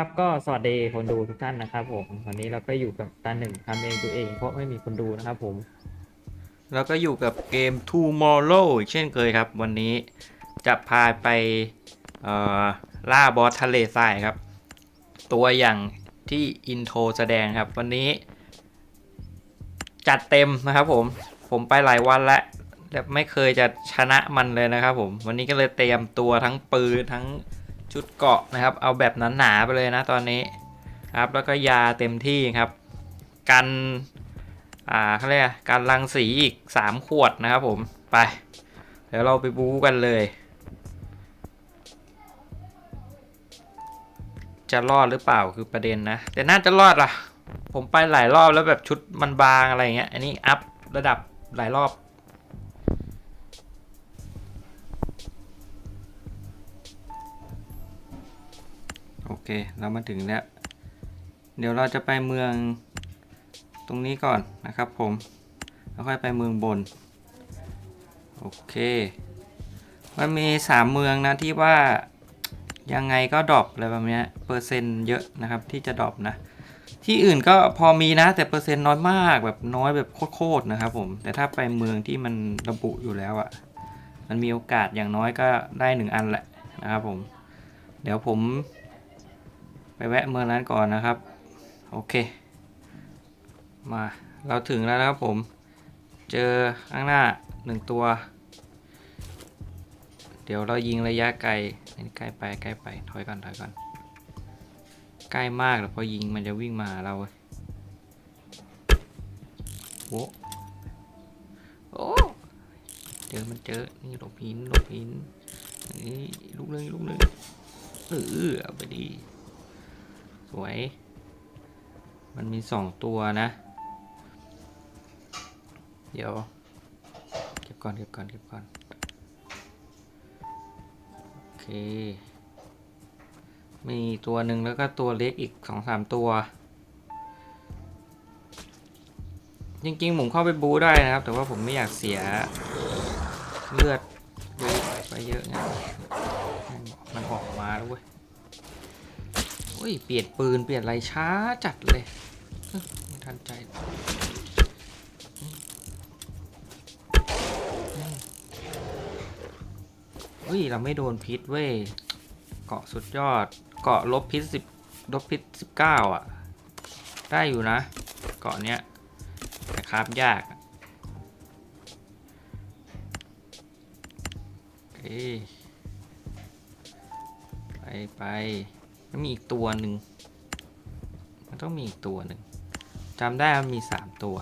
ครับก็สวัสดีคนดูทุกท่านนะครับผมวันนี้เราก็อยู่กับตาหนึ่งทำเองตัวเองเพราะไม่มีคนดูนะครับผมแล้วก็อยู่กับเกม Tomorrow อีกเช่นเคยครับ วันนี้จะพาไปล่าบอสทะเลทรายครับ ตัวอย่างที่อินโทรแสดงครับ วันนี้ จัดเต็มนะครับผมผมไปหลายวันแล้วแต่ไม่เคยจะชนะมันเลยนะครับผม วันนี้ก็เลยเตรียมตัวทั้งปืนทั้ง ชุดเกาะนะครับ เอาแบบหนาๆไปเลยนะตอนนี้ครับแล้วก็ยาเต็มที่ครับ กันอ่าเขาเรียกการรังสีอีก 3 ขวดนะครับผมไปเดี๋ยวเราไปบู๊กันเลย จะรอดหรือเปล่าคือประเด็นนะ แต่น่าจะรอดล่ะ ผมไปหลายรอบแล้วแบบชุดมันบางอะไรเงี้ย อันนี้อัพระดับหลายรอบ โอเค เรามาถึงแล้ว เดี๋ยวเราจะไปเมืองตรงนี้ก่อนนะครับผม แล้วค่อยไปเมืองบน โอเค มันมีสามเมืองนะที่ว่ายังไงก็ดรอปอะไรแบบนี้เปอร์เซ็นต์เยอะนะครับที่จะดรอปนะ ที่อื่นก็พอมีนะ แต่เปอร์เซ็นต์น้อยมากแบบน้อยแบบโคตรๆนะครับผม แต่ถ้าไปเมืองที่มันระบุอยู่แล้วอะ่ะ มันมีโอกาสอย่างน้อยก็ได้หนึ่งอันแหละนะครับผม เดี๋ยวผม ไปแวะเมืองนั้นก่อนนะครับ โอเค มาเราถึงแล้วนะครับผม เจอข้างหน้าหนึ่งตัว เดี๋ยวเรายิงระยะไกลนี่ใกล้ไปใกล้ไปถอยก่อนถอยก่อน ใกล้มากแล้วพอยิงมันจะวิ่งมาเราเว้โอ้โอ้เจอมันเจอ นี่หลบหินหลบหินนี่ลูกเลยลูกเลยเออเอาไปดี วย มันมีสองตัวนะ เดี๋ยว เก็บก่อน เก็บก่อน เก็บก่อน โอเค มีตัวหนึ่งแล้วก็ตัวเล็กอีกสองสามตัว จริงๆผมเข้าไปบูได้นะครับ แต่ว่าผมไม่อยากเสียเลือดเยอะไปเยอะนะ โอ้ย เปลี่ยนปืน เปลี่ยนอะไรช้าจัดเลยไม่ทันใจเฮ้ย เราไม่โดนพิษเว้ย เกาะสุดยอด เกาะลบพิษสิบลบพิษสิบเก้าอะ ได้อยู่นะ เกาะเนี้ยแต่คราบยากอะโอเคไปไป มันมีอีกตัวหนึ่ง มันต้องมีอีกตัวหนึ่งจำได้มันมีสามตัว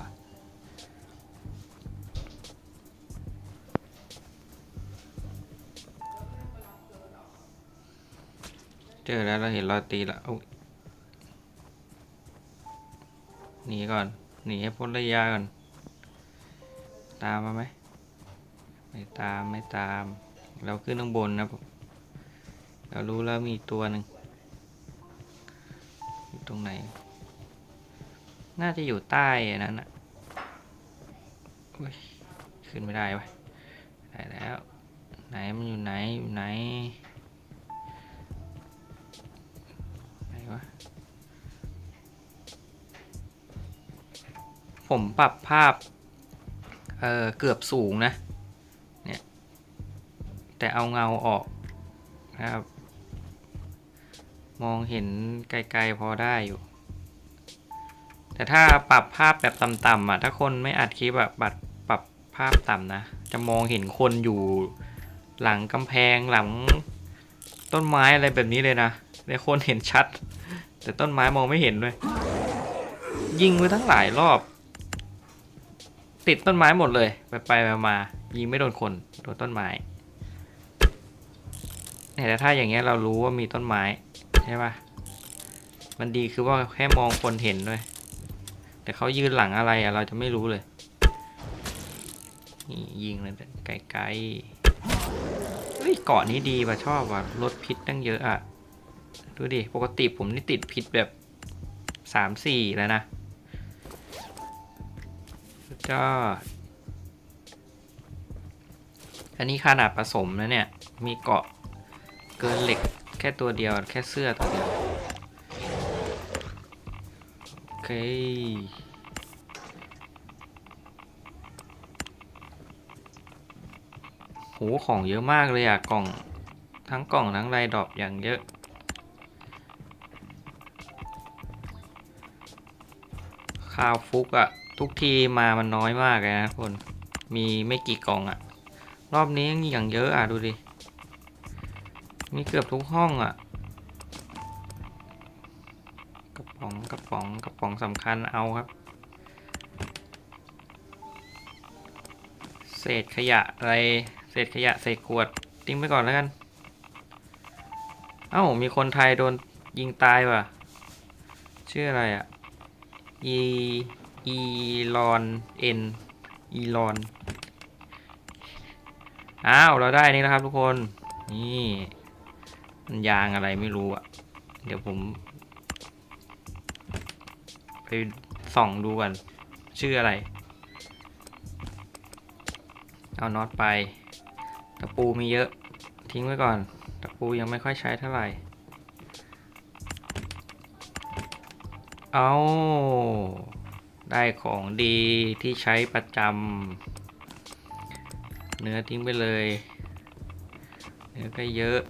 เจอแล้วเราเห็นรอยตีแล้วอุ๊ยหนีก่อน หนีให้พ้นระยะก่อน ตามมาไหม ไม่ตาม ไม่ตาม เราขึ้นข้างบนนะผมเรารู้แล้วมีตัวหนึ่ง อยู่ตรงไหน น่าจะอยู่ใต้นั้นอะขึ้นไม่ได้วะได้แล้ว ไหนมันอยู่ไหนอยู่ไหนไหนวะผมปรับภาพ เออเกือบสูงนะ เนี่ย แต่เอาเงาออกนะครับ มองเห็นไกลๆพอได้อยู่ แต่ถ้าปรับภาพแบบต่ำๆอะ ถ้าคนไม่อัดคลิปแบบบัดปรับภาพต่ำนะ จะมองเห็นคนอยู่หลังกำแพงหลังต้นไม้อะไรแบบนี้เลยนะแต่คนเห็นชัด แต่ต้นไม้มองไม่เห็นด้วยยิงไปทั้งหลายรอบ ติดต้นไม้หมดเลย ไปไปมายิงไม่โดนคนโดนต้นไม้เนี่ยแต่ถ้าอย่างเงี้ยเรารู้ว่ามีต้นไม้ ใช่ปะมันดีคือว่าแค่มองคนเห็นด้วย แต่เขายืนหลังอะไรอะเราจะไม่รู้เลย นี่ยิงเลยไกลๆเฮ้ยเกาะนี้ดีว่ะชอบว่ะลดพิษตั้งเยอะอะดูดิ ปกติผมนี่ติดพิษแบบสามสี่แล้วนะสุดยอดอันนี้ขนาดผสมนะเนี่ย มีเกาะเกินเหล็ก ค่ตัวเดียวแค่เสื้อตัวเดียวโอเคโหของเยอะมากเลยอะกล่องทั้งกล่องทั้งไรดรอปอย่างเยอะข้าวฟุกอะทุกทีมามันน้อยมากเลยนะคนมีไม่กี่กล่องอะรอบนี้ยังอย่างเยอะอะดูดิ มีเกือบทุกห้องอะกระป๋องกระป๋องกระป๋องสำคัญเอาครับ เศษขยะอะไร เศษขยะเศษขวด ทิ้งไปก่อนแล้วกัน เอ้า มีคนไทยโดนยิงตายว่ะ ชื่ออะไรอะอีอีลอนเอ็นอีลอน อ้าว เราได้นี่แล้วครับทุกคน นี่ มันยางอะไรไม่รู้อะเดี๋ยวผม ไปส่องดูกันชื่ออะไร เอาน็อตไป ตะปูมีเยอะ ทิ้งไว้ก่อน ตะปูยังไม่ค่อยใช้เท่าไหร่ เอาได้ของดีที่ใช้ประจำ เนื้อทิ้งไปเลย เนื้อก็เยอะ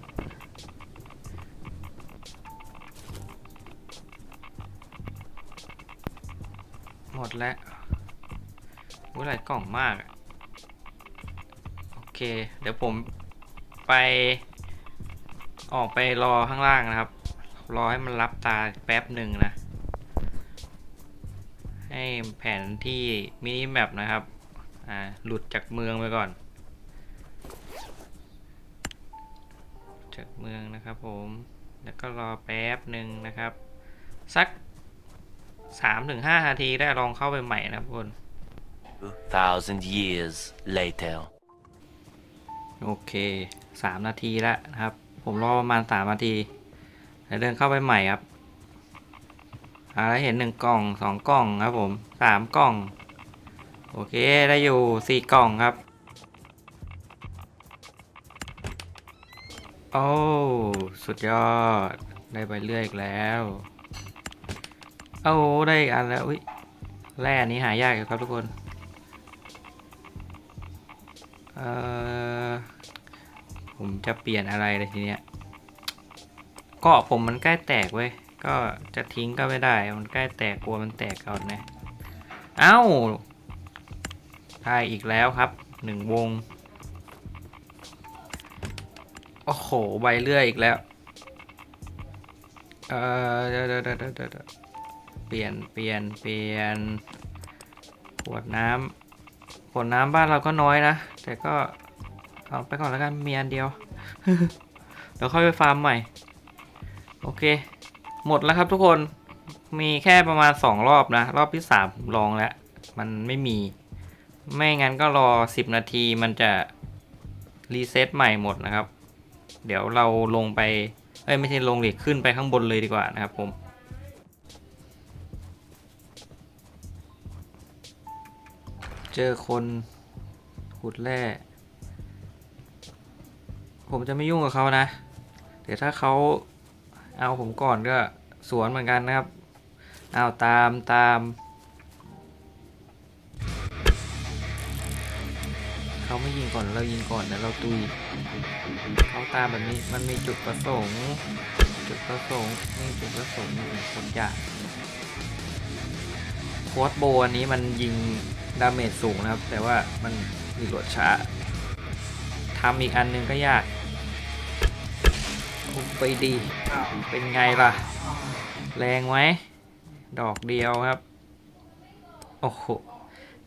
หมดแล้ววุ้ยหลายกล่องมากอะโอเค เดี๋ยวผมไปออกไปรอข้างล่างนะครับ รอให้มันรับตาแป๊บหนึ่งนะ ให้แผนที่มินิแมปนะครับ อ่า หลุดจากเมืองไปก่อน จากเมืองนะครับผม แล้วก็รอแป๊บหนึ่งนะครับ สัก สามถึงห้านาทีได้ลองเข้าไปใหม่นะครับทุกคน thousand years later. โอเคสามนาทีแล้วนะครับ ผมรอประมาณสามนาทีเดี๋ยวเดินเข้าไปใหม่ครับอ่าแล้วเห็นหนึ่งกล่องสองกล่องครับผมสามกล่อง โอเคได้อยู่สี่กล่องครับ โอ้ สุดยอด ได้ไปเรื่อยอีกแล้ว โอ้ได้อีกอันแล้วอุ้ยแร่นี้หายากอยู่ครับทุกคน เอ่อ ผมจะเปลี่ยนอะไรเลยทีเนี้ยเกาะผมมันใกล้แตกเว้ย ก็จะทิ้งก็ไม่ได้ มันใกล้แตกกลัวมันแตกก่อนนะ เอ้าได้อีกแล้วครับ หนึ่งวง โอ้โห ใบเลื่อยอีกแล้ว เออเดี๋ยวเดี๋ยวเดี๋ยว เปลี่ยนเปลี่ยนเปลี่ยนขวดน้ำขวดน้ำบ้านเราก็น้อยนะ แต่ก็เอาไปก่อนแล้วกันมีอันเดียวเดี๋ยวค่อยไปฟาร์มใหม่ โอเค หมดแล้วครับทุกคนมีแค่ประมาณ 2 รอบนะ รอบที่ 3 ลองแล้ว มันไม่มี ไม่งั้นก็รอ 10 นาทีมันจะ รีเซ็ตใหม่หมดนะครับ เดี๋ยวเราลงไป เอ้ย ไม่ใช่ลงหลีขึ้นไปข้างบนเลยดีกว่านะครับผม เจอคนขุดแร่ผมจะไม่ยุ่งกับเขานะเดี๋ยวถ้าเขาเอาผมก่อนก็สวนเหมือนกันนะครับ เอาตามตาม เขาไม่ยิงก่อนเรายิงก่อนแต่เราตุย เขาตามแบบนี้มันมีจุดประสงค์ จุดประสงค์นี่จุดประสงค์นี่คนอยากโคดโบอันนี้มันยิง ดาเมจสูงนะครับ แต่ว่ามันรีโหลดช้าทำอีกอันนึงก็ยากทุบไปดี เป็นไงล่ะ แรงไหมดอกเดียวครับ โอ้โห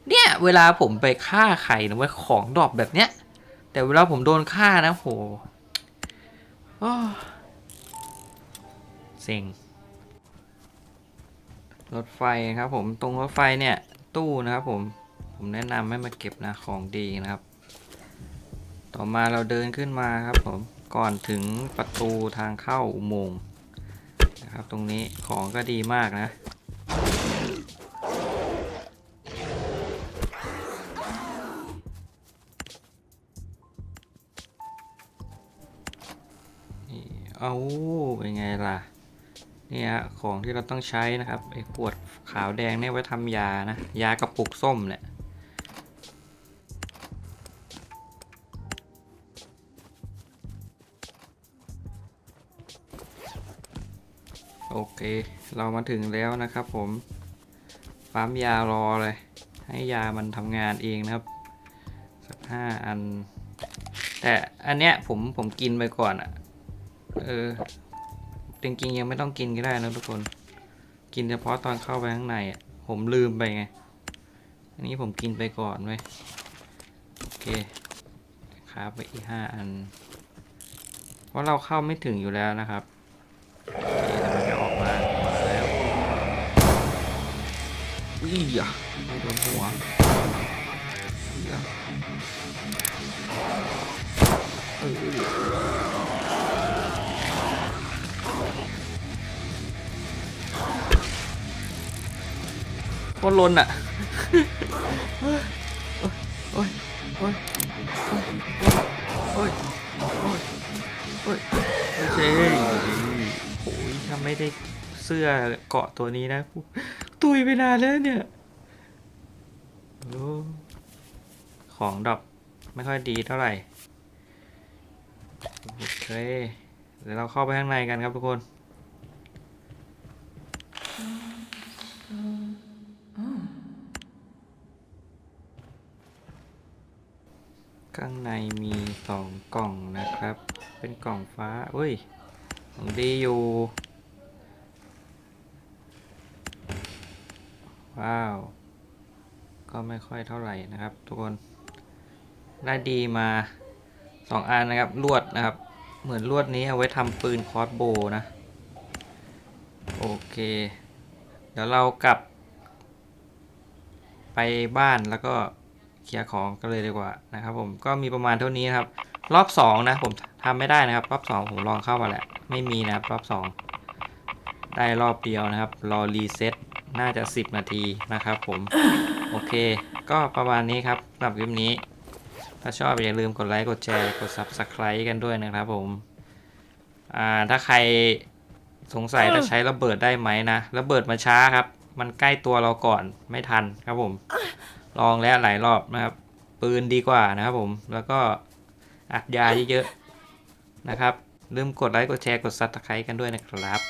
เนี่ย เวลาผมไปฆ่าใครนะเว้ยของดอกแบบเนี้ย แต่เวลาผมโดนฆ่านะโหโอ้เซ็งรถไฟครับผมตรงรถไฟเนี่ย ตู้นะครับผม ผมแนะนำให้มาเก็บนะของดีนะครับ ต่อมาเราเดินขึ้นมาครับผม ก่อนถึงประตูทางเข้าอุโมงค์นะครับ ตรงนี้ของก็ดีมากนะนี่เอาเป็นไงล่ะ นี่ฮะของที่เราต้องใช้นะครับไอ้ขวดขาวแดงเนี่ยไว้ทำยานะยากระปุกส้มเนี่ยโอเค เรามาถึงแล้วนะครับผมปั๊มยารอเลย ให้ยามันทำงานเองนะครับสักห้าอัน แต่อันเนี้ยผมผมกินไปก่อนอะ่ะ เออ จริงๆยังไม่ต้องกินก็ได้นะทุกคน กินเฉพาะตอนเข้าไปข้างในอะ ผมลืมไปไง อันนี้ผมกินไปก่อนไว้โอเคคาบไปอีกห้าอัน เพราะเราเข้าไม่ถึงอยู่แล้วนะครับนี่แต่มันจะออกมามาแล้วอีหยะไม่โดนหัวอีหยะเออ โคตรลนอะโอ้ยโอ้ยโอ้ยโอ้ยโอ้ยโอ้ยไม่ใช่โอ้ยถ้าไม่ได้เสื้อเกาะตัวนี้นะ ตุยไปนานแล้วเนี่ยของดอกไม่ค่อยดีเท่าไหร่โอเค ดี๋ยวเราเข้าไปข้างในกันครับทุกคน ข้างในมีสองกล่องนะครับ เป็นกล่องฟ้าเฮ้ยของดีอยู่ ว้าว ก็ไม่ค่อยเท่าไหร่นะครับทุกคน ได้ดีมาสองอันนะครับลวดนะครับ เหมือนลวดนี้เอาไว้ทำปืนคอสโบว์นะ โอเค เดี๋ยวเรากลับ ไปบ้านแล้วก็เคลียร์ของกันเลยดีกว่านะครับผมก็มีประมาณเท่านี้นะครับ รอบสองนะผมทำไม่ได้นะครับ รอบสองผมลองเข้ามาแหล้วไม่มีนะครับรอบสองได้รอบเดียวนะครับ รอรีเซ็ตน่าจะ 10 นาทีนะครับผม โอเค ก็ประมาณนี้ครับสำหรับคลิปนี้ ถ้าชอบอย่าลืมกดไลค์กดแชร์กด Subscribe กันด้วยนะครับผมอ่าถ้าใครสงสัยจะใช้ระเบิดได้ไหมนะระเบิดมาช้าครับ มันใกล้ตัวเราก่อนไม่ทันครับผม ลองแล้วหลายรอบนะครับ ปืนดีกว่านะครับผมแล้วก็อัดยาเยอะๆนะครับลืมกดไลค์กดแชร์กดซับสไครต์กันด้วยนะครับ